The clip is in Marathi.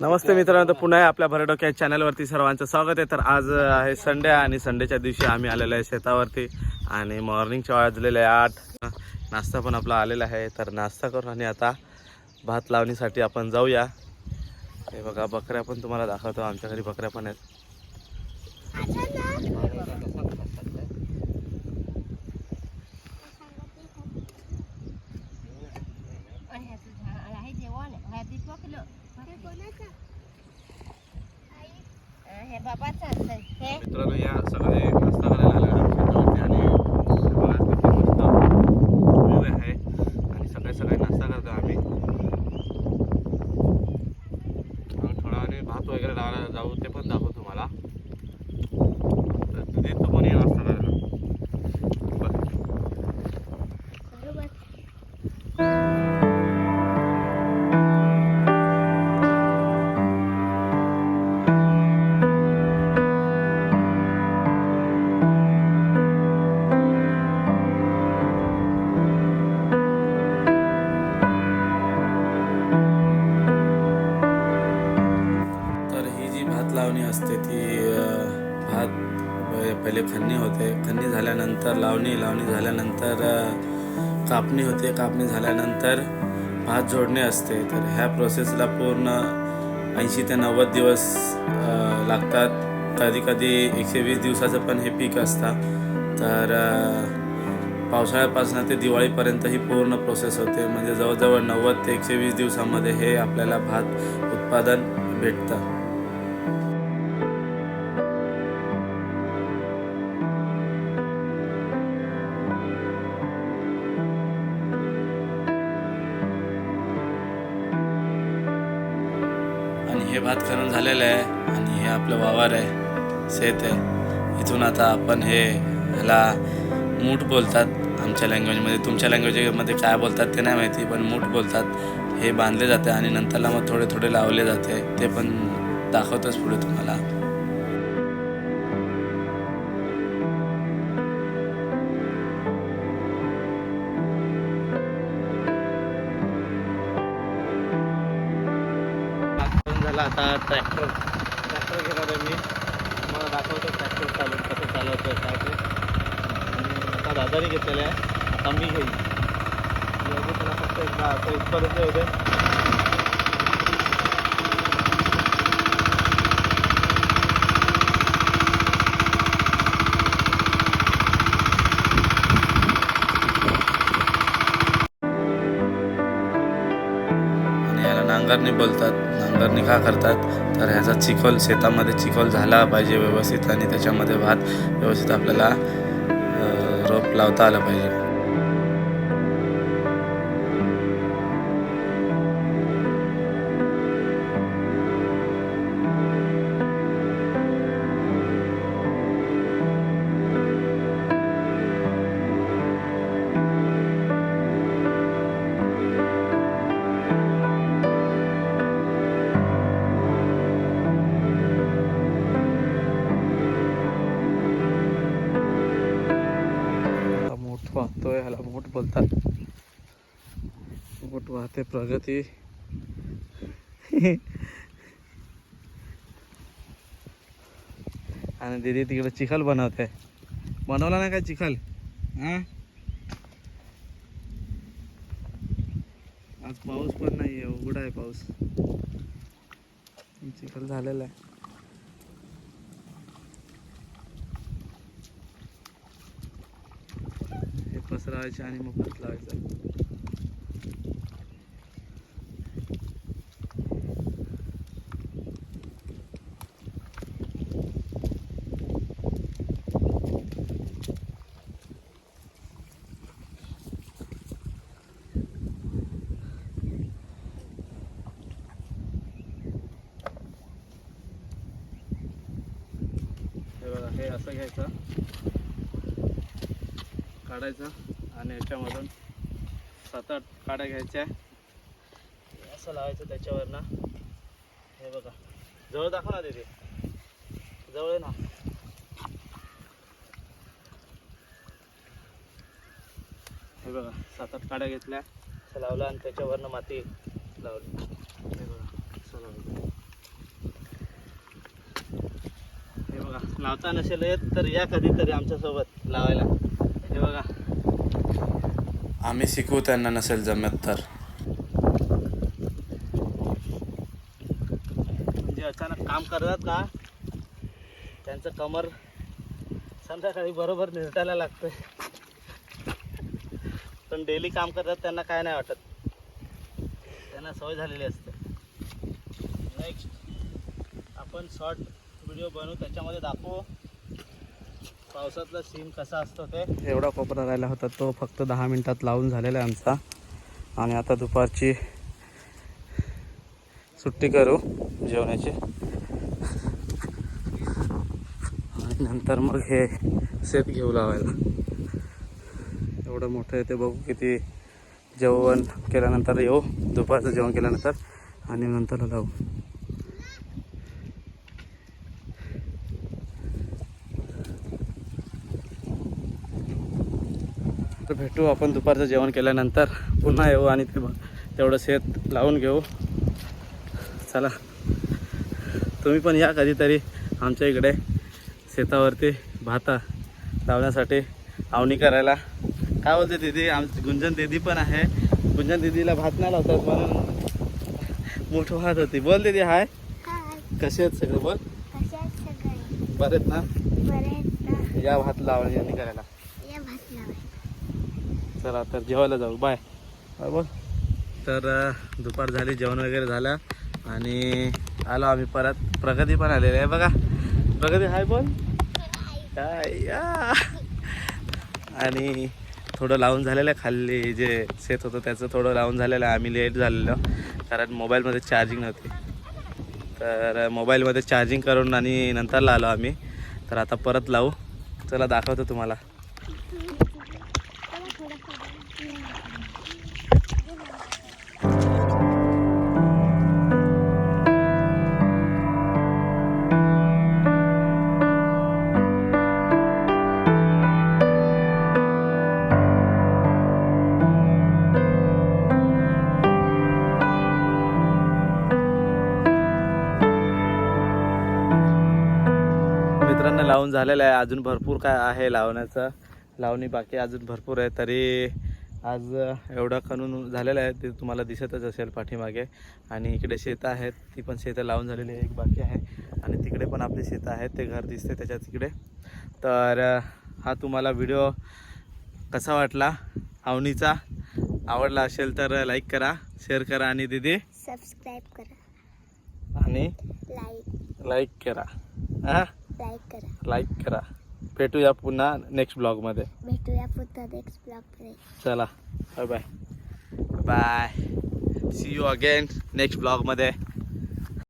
नमस्ते मित्रांनो तर पुन्हा आपल्या भरडोक्या चॅनलवरती सर्वांचं स्वागत आहे. तर आज आहे संडे आणि संडेच्या दिवशी आम्ही आलेलो आहे शेतावरती आणि मॉर्निंगच्या वाजलेले आहे आठ. नाश्ता पण आपला आलेला आहे. तर नाश्ता करून आणि आता भात लावणीसाठी आपण जाऊया. हे बघा बकऱ्या पण तुम्हाला दाखवतो. आमच्या घरी बकऱ्या पण आहेत आणि ह्याचं झाड आहे जेवण ह्या दीपक लो हे बाबाचं असतं हे मित्रांनो या सगळे नाश्ता करायला आले आणि मस्त view आहे आणि सकाळी सकाळी नाश्ता करतो आम्ही. थोडा वेळाने भात वगैरे लावायला जाऊ ते पण दाखवतो असते ती भात पहिले खन्नी होते. खन्नी झाल्यानंतर लावणी लावणी झाल्यानंतर कापणी होते. कापणी झाल्यानंतर भात जोडणे असते. तर ह्या प्रोसेसला पूर्ण ऐंशी ते नव्वद दिवस लागतात. कधी कधी एकशे वीस दिवसाचं पण हे पीक असतं. तर पावसाळ्यापासून ते दिवाळीपर्यंत ही पूर्ण प्रोसेस होते. म्हणजे जवळजवळ नव्वद ते एकशे वीस दिवसामध्ये हे आपल्याला भात उत्पादन भेटतं. हे भात करून झालेलं आहे आणि हे आपलं वावर आहे शेत आहे. इथून आता आपण हे ह्याला मूठ बोलतात. आमच्या लँग्वेजमध्ये तुमच्या लँग्वेजमध्ये काय बोलतात ते नाही माहिती पण मूठ बोलतात. हे बांधले जाते आणि नंतरला मग थोडे थोडे लावले जाते. ते पण दाखवतोच पुढे तुम्हाला. आता ट्रॅक्टर ट्रॅक्टर घेणार आहे मी. मला दाखवतो ट्रॅक्टर चालून कसं चालवतं काय ते. आणि आता दादाने घेतलेलं आहे. आता मी घेईन. एवढं त्याला फक्त एकदा असं इथपर्यंत येऊ दे. आणि याला नांगरणी बोलतात. नांगरणी का करतात. तर ह्याचा चिखल शेतामध्ये चिखल झाला पाहिजे व्यवस्थित आणि त्याच्यामध्ये भात व्यवस्थित आपल्याला रोप लावता आलं पाहिजे. ह्याला बोट बोलतात. बोट वाहते प्रगती. आणि दीदी तिकडे चिखल बनवते. बनवला नाही काय चिखल? आज पाऊस पण नाही आहे उघडा आहे पाऊस. चिखल झालेला आहे. हे आणि मग परत लावायचं हे बघा हे असं घ्यायचं. काढायचं. आणि याच्यामधून सात आठ काड्या घ्यायच्या. असं लावायचं त्याच्यावर ना हे बघा. जवळ दाखव ना तिथे जवळ ना. हे बघा सात आठ काड्या घेतल्या. असं लावलं आणि त्याच्यावरनं माती लावली. हे बघा असं लावलं. हे बघा लावता नसेल येत तर या कधीतरी आमच्यासोबत लावायला. हे बघा. आम्ही शिकवू त्यांना नसेल जमत तर. म्हणजे अचानक काम करतात का? त्यांचं कमर संध्याकाळी बरोबर निरटायला लागतं पण डेली काम करतात त्यांना काय नाही वाटत. त्यांना सवय झालेली असते. नेक्स्ट आपण शॉर्ट व्हिडिओ बनवू त्याच्यामध्ये दाखवू. पावसातला सीन कसा असतो ते? एवढा कोपरा राहिला होता तो फक्त दहा मिनिटात लावून झालेला आहे आमचा. आणि आता दुपारची सुट्टी करू जेवणाची. आणि नंतर मग हे शेत घेऊ लावायला. एवढं मोठं आहे ते बघू किती जेवण केल्यानंतर येऊ. दुपारचं जेवण केल्यानंतर आणि नंतर लावू. भेटू. आपण दुपारचं जेवण केल्यानंतर पुन्हा येऊ आणि ते तेवढं शेत लावून घेऊ. चला. तुम्ही पण या कधीतरी आमच्या इकडे शेतावरती भाता लावण्यासाठी आवणी करायला. काय बोलते दीदी? आमची गुंजन दीदी पण आहे. गुंजन दीदीला भात नाही लावतात म्हणून मोठं भात होती. बोल दीदी हाय. कसे आहेत सगळे? बोल. कसे आहेत सगळे? बरे आहेत ना? या भात लावणी करायला. चला तर जेवायला जाऊ. बाय. बाय बोल. तर दुपार झाली जेवण वगैरे झालं. आणि आलो आम्ही परत. प्रगती पण आलेली आहे बघा. प्रगती हाय बोल. आणि थोडं लावून झालेलं आहे. खाली जे शेत होतं त्याचं थोडं लावून झालेलं आहे. आम्ही लेट झालेलो. कारण मोबाईलमध्ये चार्जिंग नव्हती. तर मोबाईलमध्ये चार्जिंग करून आणि नंतरला आलो आम्ही. तर आता परत लावू. चला दाखवतो तुम्हाला. लावून झालेलं आहे. अजून भरपूर काय आहे लावण्याचं. लावणी बाकी अजून भरपूर आहे. तरी आज एवढं खणून झालेलं आहे. ते तुम्हाला दिसतच असेल पाठीमागे. आणि इकडे शेतं आहेत ती पण शेतं लावून झालेली आहे. एक बाकी आहे. आणि तिकडे पण आपली शेतं आहेत. ते घर दिसते त्याच्या तिकडे तर हा तुम्हाला व्हिडिओ कसा वाटला? आवणीचा आवडला असेल तर लाईक करा शेअर करा आणि दिदी. सबस्क्राईब करा. आणि लाईक. लाईक करा. हां? लाईक करा. लाईक करा. भेटूया पुन्हा नेक्स्ट ब्लॉगमध्ये भेटूया पुन्हा नेक्स्ट ब्लॉगमध्ये चला. Bye bye bye see you again next ब्लॉगमध्ये